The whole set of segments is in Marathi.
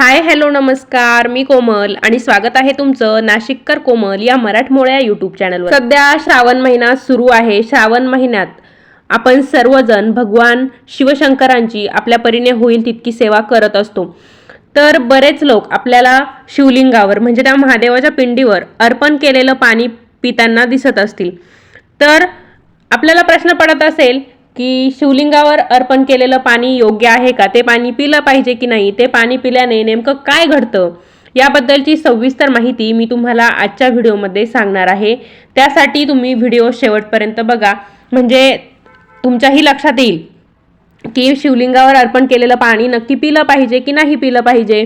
हाय हॅलो नमस्कार. मी कोमल आणि स्वागत आहे तुमचं नाशिककर कोमल या मराठमोळ्या यूट्यूब चॅनलवर सध्या श्रावण महिना सुरू आहे. श्रावण महिन्यात आपण सर्वजण भगवान शिवशंकरांची आपल्या परीने होईल तितकी सेवा करत असतो. तर बरेच लोक आपल्याला शिवलिंगावर म्हणजे त्या महादेवाच्या पिंडीवर अर्पण केलेलं पाणी पिताना दिसत असतील. तर आपल्याला प्रश्न पडत असेल की शिवलिंगावर अर्पण केलेलं पाणी योग्य आहे का? ते पाणी पिलं पाहिजे की नाही? ते पाणी पिल्याने नेमकं काय घडतं? याबद्दलची सविस्तर माहिती मी तुम्हाला आजच्या व्हिडिओमध्ये सांगणार आहे. त्यासाठी तुम्ही व्हिडिओ शेवटपर्यंत बघा. म्हणजे तुमच्याही लक्षात येईल की शिवलिंगावर अर्पण केलेलं पाणी नक्की पिलं पाहिजे की नाही पिलं पाहिजे?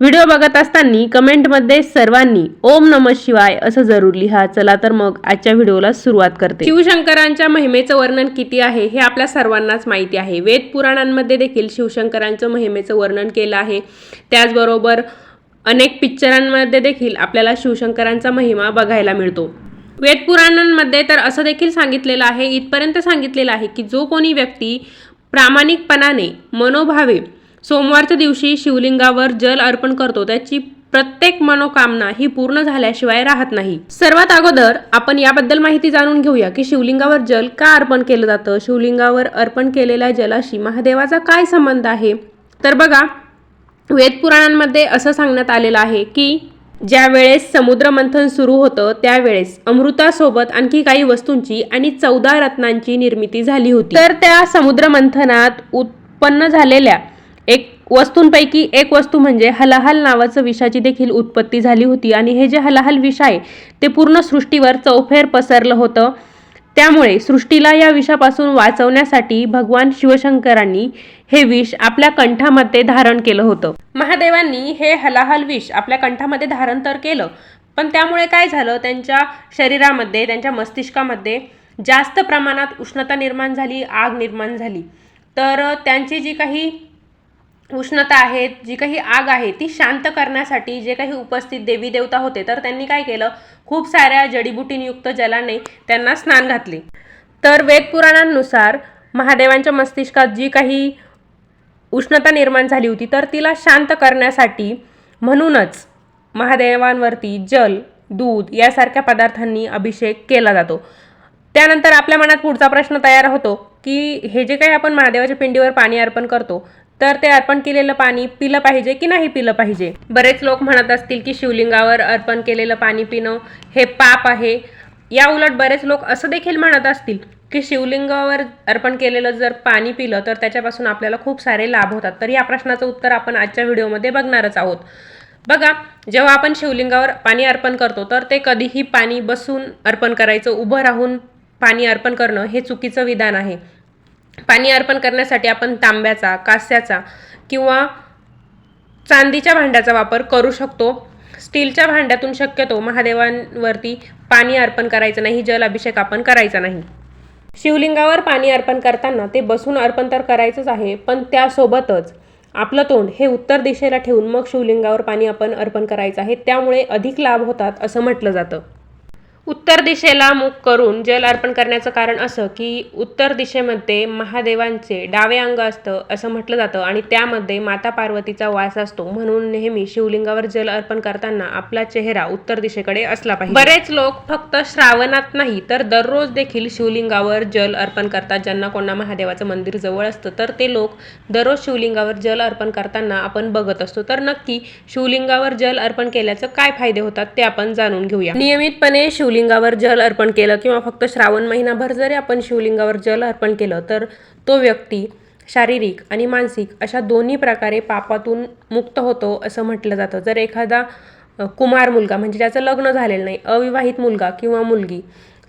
व्हिडिओ बघत असताना कमेंटमध्ये सर्वांनी ओम नम शिवाय असं जरूर लिहा. चला तर मग आजच्या व्हिडिओला सुरुवात करते. शिवशंकरांच्या महिमेचं वर्णन किती आहे हे आपल्या सर्वांनाच माहिती आहे. वेद पुराणांमध्ये देखील शिवशंकरांचं महिमेचं वर्णन केलं आहे. त्याचबरोबर अनेक पिक्चरांमध्ये देखील आपल्याला शिवशंकरांचा महिमा बघायला मिळतो. वेद पुराणांमध्ये तर असं देखील सांगितलेलं आहे इथपर्यंत सांगितलेलं आहे की जो कोणी व्यक्ती प्रामाणिकपणाने मनोभावे सोमवारच्या दिवशी शिवलिंगावर जल अर्पण करतो. त्याची प्रत्येक मनोकामना ही पूर्ण झाल्याशिवाय राहत नाही. सर्वात अगोदर आपण याबद्दल माहिती जाणून घेऊया की शिवलिंगावर जल का अर्पण केलं जातं? शिवलिंगावर अर्पण केलेल्या जलाशी महादेवाचा काय संबंध आहे? तर बघा वेदपुराणांमध्ये असं सांगण्यात आलेलं आहे की ज्या वेळेस समुद्र मंथन सुरू होतं त्यावेळेस अमृतासोबत आणखी काही वस्तूंची आणि चौदा रत्नांची निर्मिती झाली होती. तर त्या समुद्र मंथनात उत्पन्न झालेल्या एक वस्तूंपैकी एक वस्तू म्हणजे हलाहल नावाचं विषाची देखील उत्पत्ती झाली होती. आणि हे जे हलाहल विष आहे ते पूर्ण सृष्टीवर चौफेर पसरलं होतं. त्यामुळे सृष्टीला या विषापासून वाचवण्यासाठी भगवान शिवशंकरांनी हे विष आपल्या कंठामध्ये धारण केलं होतं. महादेवांनी हे हलाहल विष आपल्या कंठामध्ये धारण तर केलं पण त्यामुळे काय झालं? त्यांच्या शरीरामध्ये त्यांच्या मस्तिष्कामध्ये जास्त प्रमाणात उष्णता निर्माण झाली आग निर्माण झाली. तर त्यांची जी काही उष्णता आहे जी काही आग आहे ती शांत करण्यासाठी जे काही उपस्थित देवी देवता होते तर त्यांनी काय केलं? खूप साऱ्या जडीबुटींयुक्त जलाने त्यांना स्नान घातले. तर वेद पुराणांनुसार महादेवांच्या मस्तिष्कात जी काही उष्णता निर्माण झाली होती तर तिला शांत करण्यासाठी म्हणूनच महादेवांवरती जल दूध यासारख्या पदार्थांनी अभिषेक केला जातो. त्यानंतर आपल्या मनात पुढचा प्रश्न तयार होतो की हे जे काही आपण महादेवाच्या पिंडीवर पाणी अर्पण करतो तर ते अर्पण केलेलं पाणी पिलं पाहिजे की नाही पिलं पाहिजे? बरेच लोक म्हणत असतील की शिवलिंगावर अर्पण केलेलं पाणी पिणं हे पाप आहे. या उलट बरेच लोक असं देखील म्हणत असतील की शिवलिंगावर अर्पण केलेलं जर पाणी पिलं तर त्याच्यापासून आपल्याला खूप सारे लाभ होतात. तर या प्रश्नाचं उत्तर आपण आजच्या व्हिडिओमध्ये बघणारच आहोत. बघा जेव्हा आपण शिवलिंगावर पाणी अर्पण करतो तर ते कधीही पाणी बसून अर्पण करायचं उभं राहून पाणी अर्पण करणं हे चुकीचं विधान आहे. पाणी अर्पण करण्यासाठी आपण तांब्याचा कास्याचा किंवा चांदीच्या भांड्याचा वापर करू शकतो. स्टीलच्या भांड्यातून शक्यतो महादेवांवरती पाणी अर्पण करायचं नाही जल अभिषेक आपण करायचा नाही. शिवलिंगावर पाणी अर्पण करताना ते बसून अर्पण तर करायचंच आहे पण त्यासोबतच आपलं तोंड हे उत्तर दिशेला ठेवून मग शिवलिंगावर पाणी आपण अर्पण करायचं आहे त्यामुळे अधिक लाभ होतात असं म्हटलं जातं. उत्तर दिशेला मुख करून जल अर्पण करण्याचं कारण असं की उत्तर दिशेमध्ये महादेवांचे डावे अंग असतं असं म्हटलं जातं आणि त्यामध्ये माता पार्वतीचा वास असतो म्हणून नेहमी शिवलिंगावर जल अर्पण करताना आपला चेहरा उत्तर दिशेकडे असला पाहिजे. बरेच लोक फक्त श्रावणात नाही तर दररोज देखील शिवलिंगावर जल अर्पण करतात. ज्यांना कोणा महादेवाचं मंदिर जवळ असतं तर ते लोक दररोज शिवलिंगावर जल अर्पण करताना आपण बघत असतो. तर नक्की शिवलिंगावर जल अर्पण केल्याचं काय फायदे होतात ते आपण जाणून घेऊया. नियमितपणे शिव शिवलिंगावर जल अर्पण केलं किंवा फक्त श्रावण महिनाभर जरी आपण शिवलिंगावर जल अर्पण केलं तर तो व्यक्ती शारीरिक आणि मानसिक अशा दोन्ही प्रकारे पापातून मुक्त होतो असं म्हटलं जातं. जर एखादा कुमार मुलगा म्हणजे ज्याचं लग्न झालेलं नाही अविवाहित मुलगा किंवा मुलगी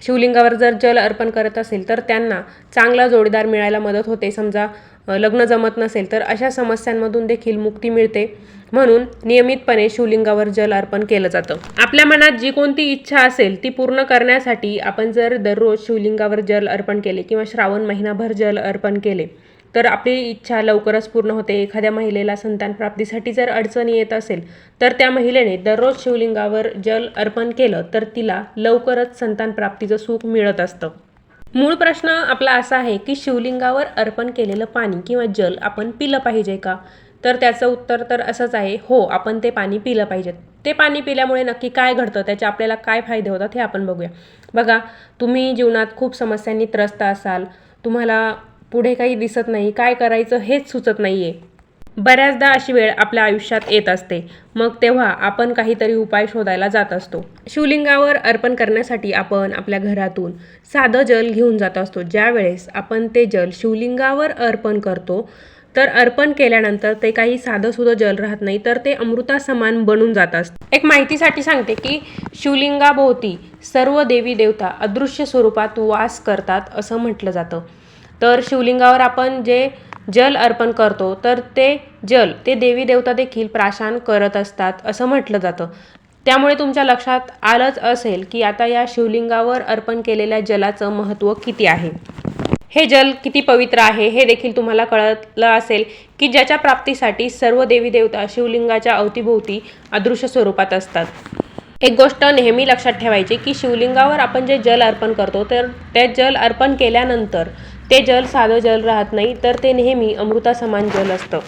शिवलिंगावर जर जल अर्पण करत असेल तर त्यांना चांगला जोडीदार मिळायला मदत होते. समजा लग्न जमत नसेल तर अशा समस्यांमधून देखील मुक्ती मिळते. म्हणून नियमितपणे शिवलिंगावर जल अर्पण केलं जातं. आपल्या मनात जी कोणती इच्छा असेल ती पूर्ण करण्यासाठी आपण जर दररोज शिवलिंगावर जल अर्पण केले किंवा श्रावण महिनाभर जल अर्पण केले तर आपली इच्छा लवकरच पूर्ण होते. एखाद्या महिलेला संतान प्राप्तीसाठी जर अडचणी येत असेल तर त्या महिलेने दररोज शिवलिंगावर जल अर्पण केलं तर तिला लवकरच संतान प्राप्तीचं सुख मिळत असतं. मूळ प्रश्न आपला असा आहे की शिवलिंगावर अर्पण केलेलं पाणी किंवा जल आपण पिलं पाहिजे का? तर त्याचं उत्तर तर असंच आहे हो आपण ते पाणी पिलं पाहिजे. ते पाणी पिल्यामुळे नक्की काय घडतं? त्याचे आपल्याला काय फायदे होतात हे आपण बघूया. बघा तुम्ही जीवनात खूप समस्यांनी त्रस्त असाल तुम्हाला पुढे काही दिसत नाही काय करायचं हेच सुचत नाही आहे बऱ्याचदा अशी वेळ आपल्या आयुष्यात येत असते. मग तेव्हा आपण काहीतरी उपाय शोधायला जात असतो. शिवलिंगावर अर्पण करण्यासाठी आपण आपल्या घरातून साधं जल घेऊन जात असतो. ज्यावेळेस आपण ते जल शिवलिंगावर अर्पण करतो तर अर्पण केल्यानंतर ते काही साधं जल राहत नाही तर ते अमृता समान बनून जात असतं. एक माहितीसाठी सांगते की शिवलिंगाभोवती सर्व देवी देवता अदृश्य स्वरूपात वास करतात असं म्हटलं जातं. तर शिवलिंगावर आपण जे जल अर्पण करतो तर ते जल ते देवी देवता देखील प्राशान करत असतात असं म्हटलं जातं. त्यामुळे तुमच्या लक्षात आलंच असेल की आता या शिवलिंगावर अर्पण केलेल्या जलाचं महत्त्व किती आहे. हे जल किती पवित्र आहे हे देखील तुम्हाला कळलं असेल की ज्याच्या प्राप्तीसाठी सर्व देवी देवता शिवलिंगाच्या अवतीभोवती अदृश्य स्वरूपात असतात. एक गोष्ट नेहमी लक्षात ठेवायची की शिवलिंगावर आपण जे जल अर्पण करतो तर ते जल अर्पण केल्यानंतर ते जल साधं जल राहत नाही तर ते नेहमी अमृतासमान जल असतं.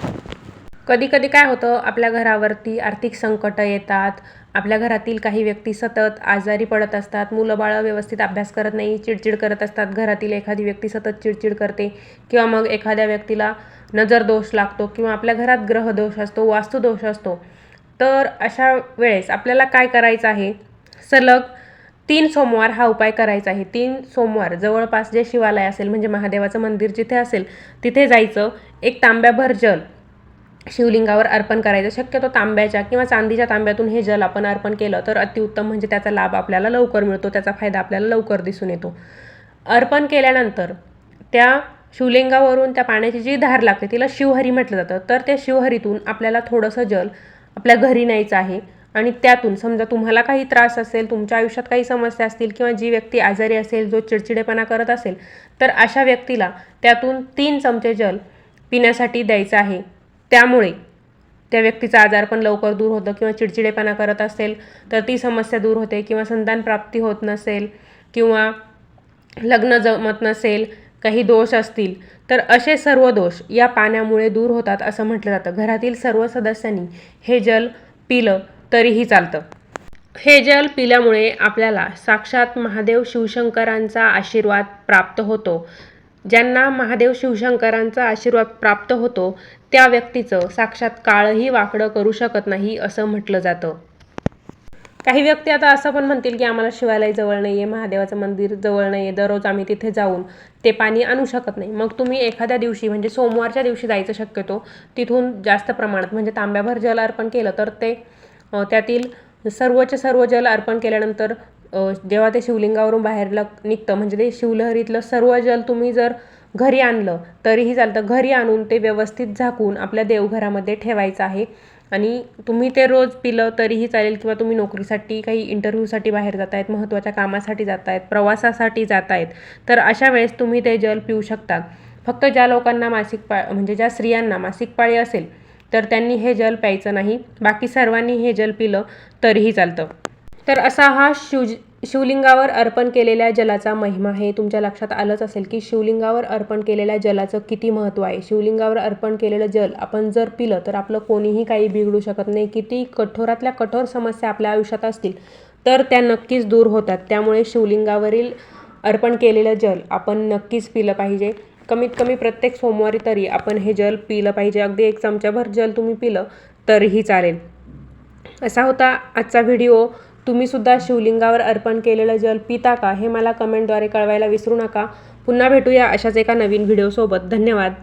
कधी कधी काय होतं आपल्या घरावरती आर्थिक संकटं येतात आपल्या घरातील काही व्यक्ती सतत आजारी पडत असतात मुलं बाळं व्यवस्थित अभ्यास करत नाही चिडचिड करत असतात घरातील एखादी व्यक्ती सतत चिडचिड करते किंवा मग एखाद्या व्यक्तीला नजर दोष लागतो किंवा आपल्या घरात ग्रहदोष असतो वास्तुदोष असतो. तर अशा वेळेस आपल्याला काय करायचं आहे? सलग तीन सोमवार हा उपाय करायचा आहे. तीन सोमवार जवळपास जे शिवालय असेल म्हणजे महादेवाचं मंदिर जिथे असेल तिथे जायचं. एक तांब्याभर जल शिवलिंगावर अर्पण करायचं. शक्यतो तांब्याच्या किंवा चांदीच्या तांब्यातून हे जल आपण अर्पण केलं तर अतिउत्तम म्हणजे त्याचा लाभ आपल्याला लवकर मिळतो त्याचा फायदा आपल्याला लवकर दिसून येतो. अर्पण केल्यानंतर त्या शिवलिंगावरून त्या पाण्याची जी धार लागते तिला शिवहरी म्हटलं जातं. तर त्या शिवहरीतून आपल्याला थोडंसं जल आपल्या घरी न्यायचं आहे. आणि त्यातून समजा तुम्हाला काही त्रास असेल तुमच्या आयुष्यात काही समस्या असतील किंवा जी व्यक्ती आजारी असेल जो चिडचिडेपणा करत असेल तर अशा व्यक्तीला त्यातून तीन चमचे जल पिण्यासाठी द्यायचं आहे. त्यामुळे त्या व्यक्तीचा आजार पण लवकर दूर होतं किंवा चिडचिडेपणा करत असेल तर ती समस्या दूर होते किंवा संतान प्राप्ती होत नसेल किंवा लग्न जमत नसेल काही दोष असतील तर असे सर्व दोष या पाण्यामुळे दूर होतात असं म्हटलं जातं. घरातील सर्व सदस्यांनी हे जल पिलं तरीही चालतं. हे जल पिल्यामुळे आपल्याला साक्षात महादेव शिवशंकरांचा आशीर्वाद प्राप्त होतो. ज्यांना महादेव शिवशंकरांचा आशीर्वाद प्राप्त होतो त्या व्यक्तीचं साक्षात काळही वाकडं करू शकत नाही असं म्हटलं जातं. काही व्यक्ती आता असं पण म्हणतील की आम्हाला शिवालय जवळ नाही आहे महादेवाचं मंदिर जवळ नाही आहे दररोज आम्ही तिथे जाऊन ते पाणी आणू शकत नाही. मग तुम्ही एखाद्या दिवशी म्हणजे सोमवारच्या दिवशी जायचं शक्यतो तिथून जास्त प्रमाणात म्हणजे तांब्याभर जल अर्पण केलं तर ते त्यातील सर्वचे सर्व जल अर्पण केल्यानंतर जेव्हा ते शिवलिंगावरून बाहेरला निघतं म्हणजे ते शिवलहरीतलं सर्व जल तुम्ही जर घरी आणलं तरीही चालतं. घरी आणून ते व्यवस्थित झाकून आपल्या देवघरामध्ये ठेवायचं आहे. आणि तुम्ही ते रोज पिलं तरीही चालेल. किंवा तुम्ही नोकरीसाठी काही इंटरव्ह्यूसाठी बाहेर जात आहेत महत्त्वाच्या कामासाठी जात आहेत प्रवासासाठी जात आहेत तर अशा वेळेस तुम्ही ते जल पिऊ शकता. फक्त ज्या लोकांना मासिक पा म्हणजे ज्या स्त्रियांना मासिक पाळी असेल तर त्यांनी हे जल प्यायचं नाही. बाकी सर्वांनी हे जल पिलं तरीही चालतं. तर असा हा शिवज शिवलिंगावर अर्पण केलेल्या जलाचा महिमा हे तुमच्या लक्षात आलंच असेल की शिवलिंगावर अर्पण केलेल्या जलाचं किती महत्त्व आहे. शिवलिंगावर अर्पण केलेलं जल आपण जर पिलं तर आपलं कोणीही काही बिघडू शकत नाही. किती कठोरातल्या कठोर समस्या आपल्या आयुष्यात असतील तर त्या नक्कीच दूर होतात. त्यामुळे शिवलिंगावरील अर्पण केलेलं जल आपण नक्कीच पिलं पाहिजे. कमीत कमी प्रत्येक सोमवारी तरी आपण हे जल पिलं पाहिजे. अगदी एक चमच्याभर जल तुम्ही पिलं तरीही चालेल. असा होता आजचा व्हिडिओ. तुम्हीसुद्धा शिवलिंगावर अर्पण केलेलं जल पिता का हे मला कमेंटद्वारे कळवायला विसरू नका. पुन्हा भेटूया अशाच एका नवीन व्हिडिओसोबत. धन्यवाद.